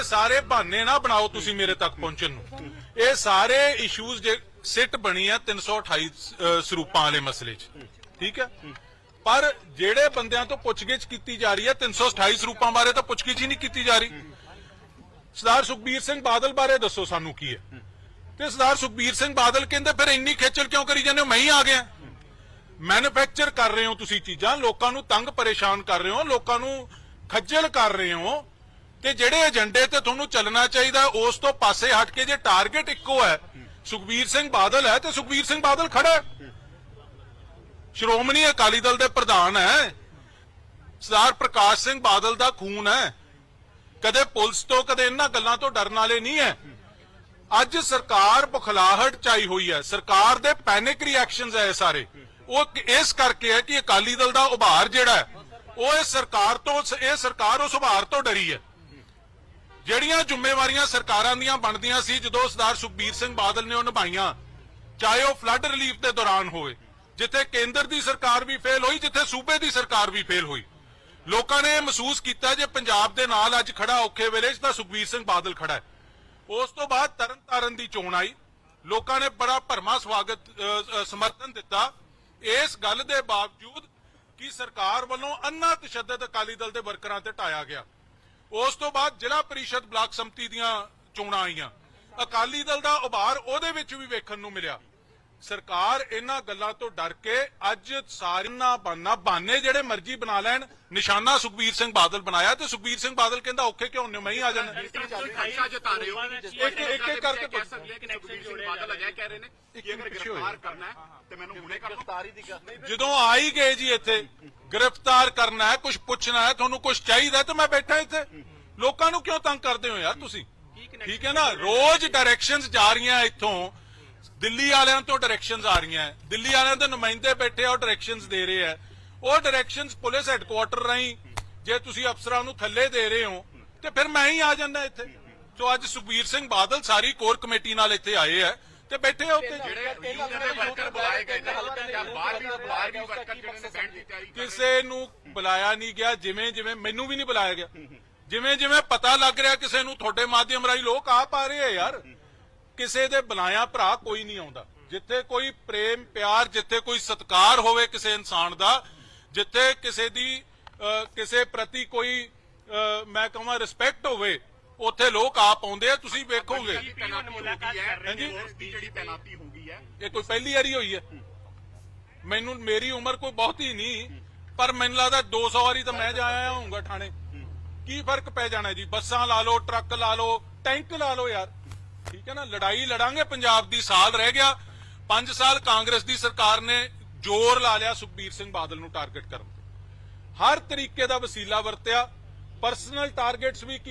ਇਹ ਸਾਰੇ ਬਹਾਨੇ ਨਾ ਬਣਾਓ ਤੁਸੀਂ ਮੇਰੇ ਤੱਕ ਪਹੁੰਚਣ ਨੂੰ। ਇਹ ਸਾਰੇ ਇਸ਼ੂਜ਼ ਜੇ ਸਿੱਟ ਬਣੀ ਆ 328 ਅ, ਸਰੂਪਾਂ ਵਾਲੇ ਮਸਲੇ 'ਚ। ਠੀਕ ਹੈ? ਪਰ ਜਿਹੜੇ ਬੰਦਿਆਂ ਤੋਂ ਪੁੱਛਗਿੱਛ ਕੀਤੀ ਜਾ ਰਹੀ ਹੈ 328 ਸਰੂਪਾਂ ਬਾਰੇ ਤਾਂ ਪੁੱਛਗਿੱਛ ਹੀ ਨਹੀਂ ਕੀਤੀ ਜਾ ਰਹੀ। ਸਰਦਾਰ ਸੁਖਬੀਰ ਸਿੰਘ ਬਾਦਲ ਬਾਰੇ ਦੱਸੋ ਸਾਨੂੰ ਕੀ ਹੈ। ਤੇ ਸਰਦਾਰ ਸੁਖਬੀਰ ਸਿੰਘ ਬਾਦਲ ਕਹਿੰਦੇ ਫਿਰ ਇੰਨੀ ਖੇਚਲ ਕਿਉਂ ਕਰੀ ਜਾਂਦੇ ਹੋ? ਮੈਂ ਹੀ ਆ ਗਿਆ। ਮੈਨੂਫੈਕਚਰ ਕਰ ਰਹੇ ਹੋ ਤੁਸੀਂ ਚੀਜ਼ਾਂ ਲੋਕਾਂ ਨੂੰ ਤੰਗ ਪਰੇਸ਼ਾਨ ਕਰ ਰਹੇ ਹੋ ਲੋਕਾਂ ਨੂੰ ਖੱਜਲ ਕਰ ਰਹੇ ਹੋ। ਕਿ ਜਿਹੜੇ ਏਜੰਡੇ ਤੇ ਤੁਹਾਨੂੰ ਚੱਲਣਾ ਚਾਹੀਦਾ, ਉਸ ਤੋਂ ਪਾਸੇ ਹਟ ਕੇ ਜੇ ਟਾਰਗੇਟ ਇੱਕੋ ਹੈ, ਸੁਖਬੀਰ ਸਿੰਘ ਬਾਦਲ ਹੈ ਤੇ ਸੁਖਬੀਰ ਸਿੰਘ ਬਾਦਲ ਖੜਾ ਹੈ। ਸ਼੍ਰੋਮਣੀ ਅਕਾਲੀ ਦਲ ਦੇ ਪ੍ਰਧਾਨ ਹੈ, ਸਰਦਾਰ ਪ੍ਰਕਾਸ਼ ਸਿੰਘ ਬਾਦਲ ਦਾ ਖੂਨ ਹੈ। ਕਦੇ ਪੁਲਿਸ ਤੋਂ, ਕਦੇ ਇਹਨਾਂ ਗੱਲਾਂ ਤੋਂ ਡਰਨ ਵਾਲੇ ਨਹੀਂ ਹੈ। ਅੱਜ ਸਰਕਾਰ ਬੁਖਲਾਹਟ ਚਾਈ ਹੋਈ ਹੈ, ਸਰਕਾਰ ਦੇ ਪੈਨਿਕ ਰਿਐਕਸ਼ਨਸ ਹੈ ਸਾਰੇ। ਉਹ ਇਸ ਕਰਕੇ ਹੈ ਕਿ ਅਕਾਲੀ ਦਲ ਦਾ ਉਭਾਰ ਜਿਹੜਾ ਉਹ ਇਸ ਸਰਕਾਰ ਤੋਂ, ਇਹ ਸਰਕਾਰ ਉਸ ਉਭਾਰ ਤੋਂ ਡਰੀ ਹੈ। ਜਿਹੜੀਆਂ ਜ਼ਿੰਮੇਵਾਰੀਆਂ ਸਰਕਾਰਾਂ ਦੀਆਂ ਬਣਦੀਆਂ ਸੀ, ਜਦੋਂ ਸਰਦਾਰ ਸੁਖਬੀਰ ਸਿੰਘ ਬਾਦਲ ਨੇ ਉਹ ਨਿਭਾਈਆਂ, ਚਾਹੇ ਉਹ ਫਲੱਡ ਰਿਲੀਫ ਦੇ ਦੌਰਾਨ ਹੋਵੇ, ਜਿੱਥੇ ਕੇਂਦਰ ਦੀ ਸਰਕਾਰ ਵੀ ਫੇਲ ਹੋਈ, ਜਿੱਥੇ ਸੂਬੇ ਦੀ ਸਰਕਾਰ ਵੀ ਫੇਲ ਹੋਈ। ਲੋਕਾਂ ਨੇ ਮਹਿਸੂਸ ਕੀਤਾ ਜੇ ਪੰਜਾਬ ਦੇ ਨਾਲ ਅੱਜ ਖੜਾ ਔਖੇ ਵੇਲੇ 'ਚ ਤਾਂ ਸੁਖਬੀਰ ਸਿੰਘ ਬਾਦਲ ਖੜਾ ਹੈ। ਉਸ ਤੋਂ ਬਾਅਦ ਤਰਨਤਾਰਨ ਦੀ ਚੋਣ ਆਈ। ਲੋਕਾਂ ਨੇ ਬੜਾ ਭਰਮਾ ਸਵਾਗਤ ਸਮਰਥਨ ਦਿੱਤਾ। ਇਸ ਗੱਲ ਦੇ ਬਾਵਜੂਦ ਕਿ ਸਰਕਾਰ ਵੱਲੋਂ ਅੰਨਾ ਤਸ਼ੱਦਦ ਅਕਾਲੀ ਦਲ ਦੇ ਵਰਕਰਾਂ ਤੇ ਟਾਇਆ ਗਿਆ। ਉਸ ਤੋਂ ਬਾਅਦ ਜ਼ਿਲ੍ਹਾ ਪਰਿਸ਼ਦ ਬਲਾਕ ਸੰਮਤੀ ਦੀਆਂ ਚੋਣਾਂ ਆਈਆਂ। ਅਕਾਲੀ ਦਲ ਦਾ ਉਭਾਰ ਉਹਦੇ ਵਿੱਚ ਵੀ ਵੇਖਣ ਨੂੰ ਮਿਲਿਆ। ਸਰਕਾਰ ਇਹਨਾਂ ਗੱਲਾਂ ਤੋਂ ਡਰ ਕੇ ਅੱਜ ਸਾਰੀਆਂ ਬਾਨਾ ਬਾਨੇ ਜਿਹੜੇ ਮਰਜ਼ੀ ਬਣਾ ਲੈਣ। ਨਿਸ਼ਾਨਾ ਸੁਖਬੀਰ ਸਿੰਘ ਬਾਦਲ ਬਣਾਇਆ ਤੇ ਸੁਖਬੀਰ ਸਿੰਘ ਬਾਦਲ ਕਹਿੰਦਾ ਔਖੇ ਕਿਉਂ? ਨੇ ਮੈਂ ਹੀ ਆ ਜਾਣਾ। ਇੱਕ- ਇੱਕ ਇੱਕ ਕਰਕੇ ਜਦੋਂ ਆ ਹੀ ਗਏ ਜੀ ਇੱਥੇ ਗ੍ਰਿਫਤਾਰ ਕਰਨਾ ਹੈ ਕੁਝ ਪੁੱਛਣਾ ਹੈ ਤੁਹਾਨੂੰ ਕੁਝ ਚਾਹੀਦਾ ਤਾਂ ਮੈਂ ਬੈਠਾ ਇੱਥੇ। ਲੋਕਾਂ ਨੂੰ ਕਿਉਂ ਤੰਗ ਕਰਦੇ ਹੋ ਯਾਰ ਤੁਸੀਂ? ਠੀਕ ਹੈ ਨਾ? ਰੋਜ਼ ਡਾਇਰੈਕਸ਼ਨਸ ਜਾ ਰਹੀਆਂ ਇੱਥੋਂ। ਦਿੱਲੀ ਵਾਲਿਆਂ ਤੋਂ ਡਾਇਰੈਕਸ਼ਨਸ ਆ ਰਹੀਆਂ ਹੈ। ਦਿੱਲੀ ਵਾਲਿਆਂ ਦੇ ਨੁਮਾਇੰਦੇ ਬੈਠੇ ਆ ਉਹ ਡਾਇਰੈਕਸ਼ਨਸ ਦੇ ਰਹੇ ਆ ਉਹ ਡਾਇਰੈਕਸ਼ਨਸ ਪੁਲਿਸ ਹੈੱਡਕੁਆਟਰ ਰਾਹੀਂ ਜੇ ਤੁਸੀਂ ਅਫਸਰਾਂ ਨੂੰ ਥੱਲੇ ਦੇ ਰਹੇ ਹੋ ਤੇ ਫਿਰ ਮੈਂ ਹੀ ਆ ਜਾਂਦਾ ਇੱਥੇ ਸੋ ਅੱਜ ਸੁਖਬੀਰ ਸਿੰਘ ਬਾਦਲ ਸਾਰੀ ਕੋਰ ਕਮੇਟੀ ਨਾਲ ਇੱਥੇ ਆਏ ਆ ਤੇ ਬੈਠੇ ਉੱਤੇ। ਕਿਸੇ ਨੂੰ ਬੁਲਾਇਆ ਨਹੀਂ ਗਿਆ ਜਿਵੇਂ ਜਿਵੇਂ ਮੈਨੂੰ ਵੀ ਨਹੀਂ ਬੁਲਾਇਆ ਗਿਆ ਜਿਵੇਂ ਜਿਵੇਂ ਪਤਾ ਲੱਗ ਰਿਹਾ ਕਿਸੇ ਨੂੰ ਤੁਹਾਡੇ ਮਾਧਿਅਮ ਰਾਹੀਂ ਲੋਕ ਆ ਪਾ ਰਹੇ ਆ ਯਾਰ ਕਿਸੇ ਦੇ ਬੁਲਾਇਆ ਭਰਾ ਕੋਈ ਨਹੀਂ ਆਉਂਦਾ। ਜਿੱਥੇ ਕੋਈ ਪ੍ਰੇਮ ਪਿਆਰ ਜਿੱਥੇ ਕੋਈ ਸਤਕਾਰ ਹੋਵੇ ਕਿਸੇ ਇਨਸਾਨ ਦਾ ਜਿੱਥੇ ਕਿਸੇ ਦੀ ਕਿਸੇ ਪ੍ਰਤੀ ਕੋਈ ਮੈਂ ਕਹਾਂ ਰਿਸਪੈਕਟ ਹੋਵੇ ਉੱਥੇ ਲੋਕ ਆਪ ਆਉਂਦੇ ਆ ਤੁਸੀਂ ਵੇਖੋਗੇ। ਇਹ ਕੋਈ ਪਹਿਲੀ ਵਾਰੀ ਹੋਈ ਹੈ। ਮੈਨੂੰ ਮੇਰੀ ਉਮਰ ਕੋਈ ਬਹੁਤੀ ਨਹੀਂ ਪਰ ਮੈਨੂੰ ਲੱਗਦਾ 200 ਵਾਰੀ ਤਾਂ ਮੈਂ ਜਾ ਆਇਆ ਹੋਊਂਗਾ ਥਾਣੇ। ਕੀ ਫ਼ਰਕ ਪੈ ਜਾਣਾ ਜੀ? ਬੱਸਾਂ ਲਾ ਲਓ ਟਰੱਕ ਲਾ ਲਓ ਟੈਂਕ ਲਾ ਲਓ ਯਾਰ। ਠੀਕ ਹੈ ਨਾ, ਲੜਾਈ ਲੜਾਂਗੇ, ਪੰਜਾਬ ਦੀ ਸਾਲ ਰਹਿ ਗਿਆ। 5 ਸਾਲ ਕਾਂਗਰਸ ਦੀ ਸਰਕਾਰ ਨੇ ਜ਼ੋਰ ਲਾ ਲਿਆ ਸੁਖਬੀਰ ਸਿੰਘ ਬਾਦਲ ਨੂੰ ਟਾਰਗੇਟ ਕਰਨ ਤੇ। ਹਰ ਤਰੀਕੇ ਦਾ ਵਸੀਲਾ ਵਰਤਿਆ, ਪਰਸਨਲ ਟਾਰਗੇਟਸ ਵੀ